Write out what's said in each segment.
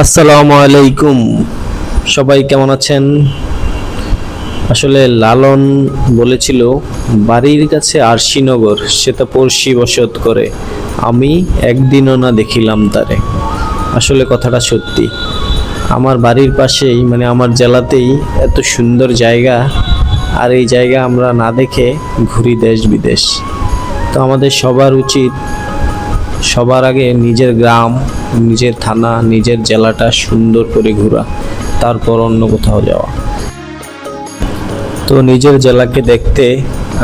আসসালামু আলাইকুম। সবাই কেমন আছেন? আসলে লালন বলেছিল, বাড়ির কাছে আরশিনগর সে সেটা পড়শি বসত করে। আমি একদিনও না দেখিলাম তারে। আসলে কথাটা সত্যি। আমার বাড়ির পাশেই মানে আমার জেলাতেই এত সুন্দর জায়গা, আর এই জায়গা আমরা না দেখে ঘুরি দেশ বিদেশ। তো আমাদের সবার উচিত সবার আগে নিজের গ্রাম, নিজের থানা, নিজের জেলাটা সুন্দর করে ঘোরা, তারপর অন্য কোথাও যাওয়া। তো নিজের জেলাকে দেখতে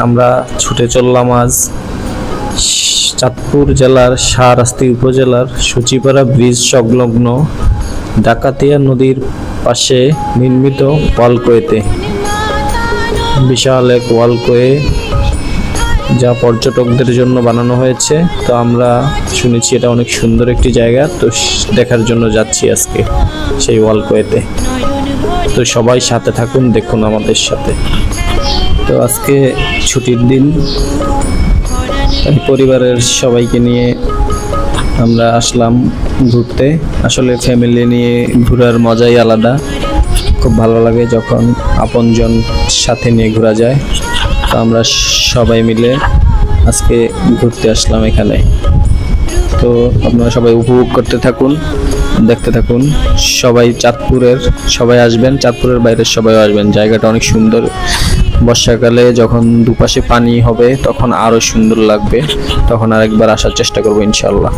আমরা ছুটে চললাম আজ চাঁদপুর জেলার শাহরাস্তি উপজেলার সচিপাড়া ব্রিজ সংলগ্ন ডাকাতিয়া নদীর পাশে নির্মিত ওয়ালকোয়েতে। বিশাল এক ওয়ালকোয়ে যা পর্যটকদের জন্য বানানো হয়েছে। তো আমরা শুনেছি, এটা অনেক সুন্দর একটি জায়গা। তো দেখার জন্য যাচ্ছি আজকে সেই ওয়ালকোয়েতে। তো সবাই সাথে থাকুন, দেখুন আমাদের সাথে। তো আজকে ছুটির দিন। পরিবারের সবাইকে নিয়ে আমরা আসলাম ঘুরতে। আসলে ফ্যামিলি নিয়ে ঘোরার মজাই আলাদা। খুব ভালো লাগে যখন আপনজন সাথে নিয়ে ঘোরা যায়। তো আমরা সবাই মিলে আজকে ঘুরতে আসলাম এখানে। তো আপনারা সবাই উপভোগ করতে থাকুন, দেখতে থাকুন। সবাই চাঁদপুরের, সবাই আসবেন, চাঁদপুরের বাইরের সবাই আসবেন। জায়গাটা অনেক সুন্দর। বর্ষাকালে যখন দুপাশে পানি হবে, তখন আরও সুন্দর লাগবে। তখন আরেকবার আসার চেষ্টা করব ইনশাল্লাহ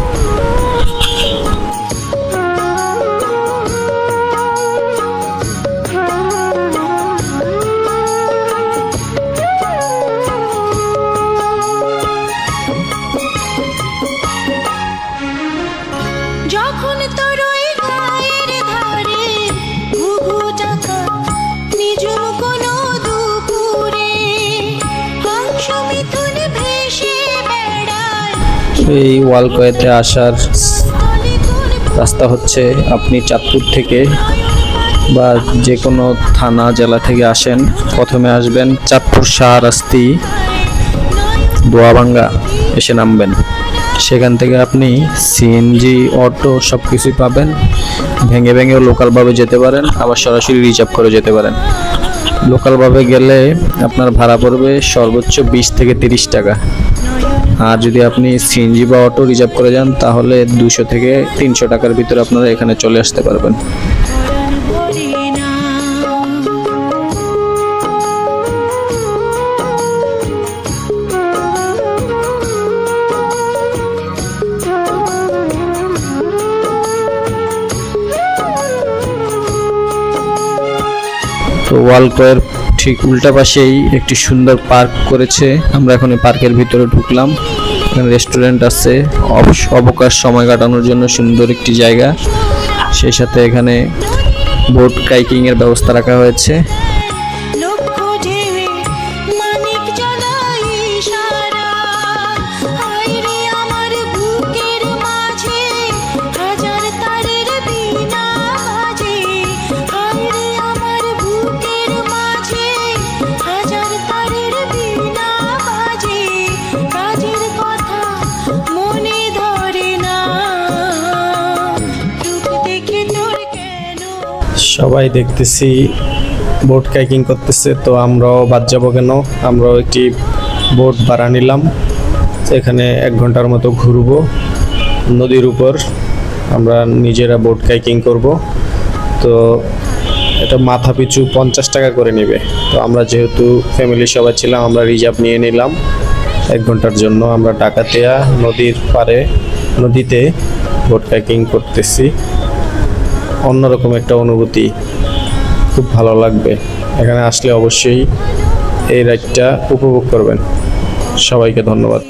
এই ওয়ালকয়েতে আসার রাস্তা হচ্ছে আপনি চাঁদপুর থেকে বা যে কোনো থানা, জেলা থেকে আসেন, প্রথমে আসবেন চাঁদপুর শাহরাস্তি দোয়াবাঙ্গা এসে নামবেন। সেখান থেকে আপনি সিএনজি অটো সব কিছুই পাবেন। ভেঙে ভেঙে লোকালভাবে যেতে পারেন, আবার সরাসরি রিজার্ভ করে যেতে পারেন। লোকালভাবে গেলে আপনার ভাড়া পড়বে সর্বোচ্চ বিশ থেকে তিরিশ টাকা। আর যদি আপনি সিএনজি বা অটো রিজার্ভ করে যান, তাহলে দুশো থেকে তিনশো টাকার ভিতরে আপনারা এখানে চলে আসতে পারবেন। তো ওয়ালকয়ের ঠিক উল্টা পাশেই একটি সুন্দর পার্ক করেছে। আমরা এখন এই পার্কের ভিতরে ঢুকলাম। এখানে রেস্টুরেন্ট আছে। অবকাশ সময় কাটানোর জন্য সুন্দর একটি জায়গা। সেই সাথে এখানে বোট কাইকিংয়ের ব্যবস্থা রাখা হয়েছে। সবাই দেখতেছি বোট কাইকিং করতেছে, তো আমরাও বাদ যাব কেন? আমরাও একটি বোট ভাড়া নিলাম। এখানে এক ঘণ্টার মতো ঘুরবো। নদীর উপর আমরা নিজেরা বোট কাইকিং করব। তো এটা মাথা পিছু পঞ্চাশ টাকা করে নেবে। তো আমরা যেহেতু ফ্যামিলি সবাই ছিলাম, আমরা রিজার্ভ নিয়ে নিলাম। এক ঘণ্টার জন্য আমরা ডাকাতিয়া নদীর পারে নদীতে বোট কাইকিং করতেছি। অন্যরকম একটা অনুভূতি খুব ভালো লাগবে। এখানে আসলে অবশ্যই এই রাইডটা উপভোগ করবেন। সবাইকে ধন্যবাদ।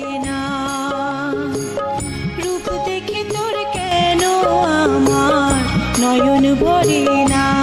নয়ন ভরি না?